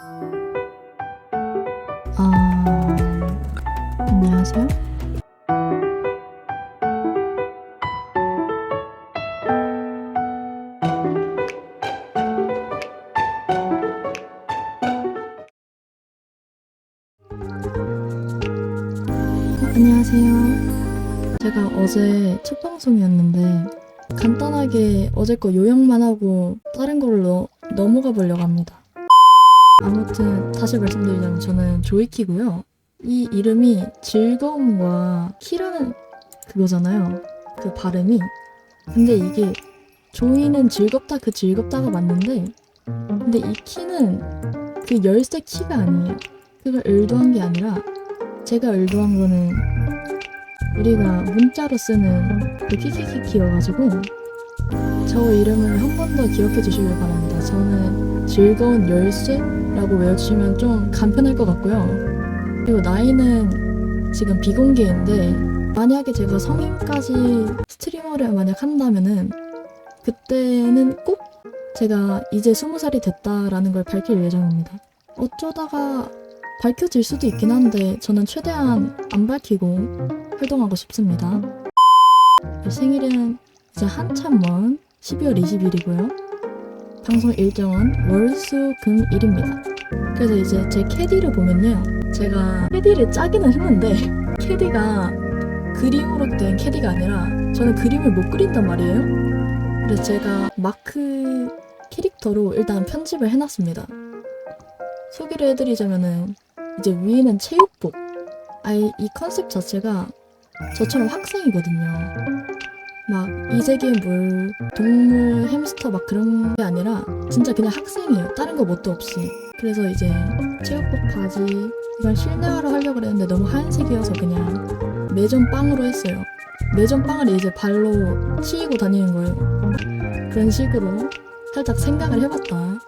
아, 안녕하세요. 어, 안녕하세요. 제가 어제 첫 방송이었는데 간단하게 어제 거 요약만 하고 다른 걸로 넘어가 보려고 합니다. 아무튼 다시 말씀드리자면 저는 조이키고요. 이 이름이 즐거움과 키라는 그거잖아요. 그 발음이. 근데 이게 조이는 즐겁다 그 즐겁다가 맞는데 근데 이 키는 그 열쇠 키가 아니에요. 그걸 의도한 게 아니라 제가 의도한 거는 우리가 문자로 쓰는 그 키키키키여가지고 저 이름을 한 번 더 기억해 주시길 바랍니다. 저는 즐거운 열쇠라고 외워주시면 좀 간편할 것 같고요. 그리고 나이는 지금 비공개인데 만약에 제가 성인까지 스트리머를 만약 한다면은 그때는 꼭 제가 이제 스무 살이 됐다라는 걸 밝힐 예정입니다. 어쩌다가 밝혀질 수도 있긴 한데 저는 최대한 안 밝히고 활동하고 싶습니다. 생일은 이제 한참 먼 12월 20일이고요. 방송 일정은 월 수 금 일입니다. 그래서 이제 제 캐디를 보면요. 제가 캐디를 짜기는 했는데 캐디가 그림으로 된 캐디가 아니라 저는 그림을 못 그린단 말이에요. 그래서 제가 마크 캐릭터로 일단 편집을 해놨습니다. 소개를 해드리자면은 이제 위에는 체육복. 아예 이 컨셉 자체가 저처럼 학생이거든요. 막 이세계 물, 동물, 햄스터 막 그런 게 아니라 진짜 그냥 학생이에요. 다른 거 뭣도 없이. 그래서 이제 체육복 바지 이건 실내화로 하려고 그랬는데 너무 하얀색이어서 그냥 매점 빵으로 했어요. 매점 빵을 이제 발로 치이고 다니는 거예요. 그런 식으로 살짝 생각을 해봤다.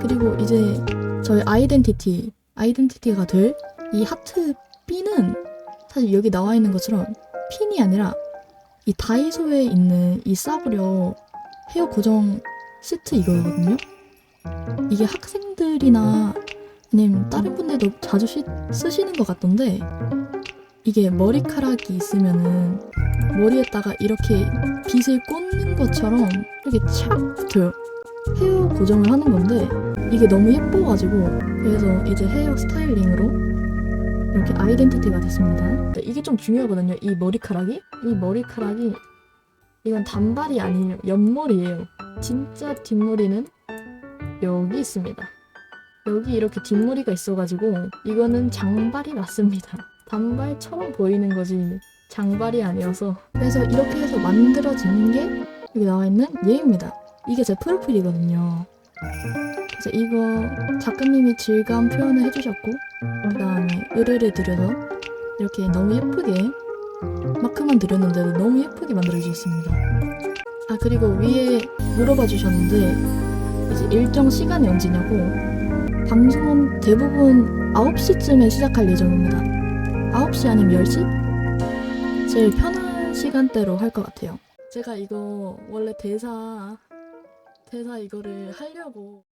그리고 이제 저희 아이덴티티, 아이덴티티가 될 이 하트 B는 사실 여기 나와 있는 것처럼 핀이 아니라 이 다이소에 있는 이 싸구려 헤어 고정 시트 이거거든요. 이게 학생들이나 아니면 다른 분들도 자주 시- 쓰시는 것 같던데 이게 머리카락이 있으면은 머리에다가 이렇게 빗을 꽂는 것처럼 이렇게 착 붙어요. 헤어 고정을 하는 건데 이게 너무 예뻐가지고 그래서 이제 헤어 스타일링으로 이렇게 아이덴티티가 됐습니다. 근데 이게 좀 중요하거든요. 이 머리카락이 이 머리카락이 이건 단발이 아니에요. 옆머리예요. 진짜 뒷머리는 여기 있습니다. 여기 이렇게 뒷머리가 있어가지고 이거는 장발이 맞습니다. 단발처럼 보이는 거지 장발이 아니어서 그래서 이렇게 해서 만들어진 게 여기 나와 있는 얘입니다. 이게 제 프로필이거든요. 그래서 이거 작가님이 질감 표현을 해주셨고 그 다음에 의뢰를 드려서 이렇게 너무 예쁘게 마크만 드렸는데도 너무 예쁘게 만들어주셨습니다. 아 그리고 위에 물어봐 주셨는데 이제 일정 시간이 언제냐고 방송은 대부분 9시쯤에 시작할 예정입니다. 9시 아니면 10시? 제일 편한 시간대로 할 것 같아요. 제가 이거 원래 대사 대사 이거를 하려고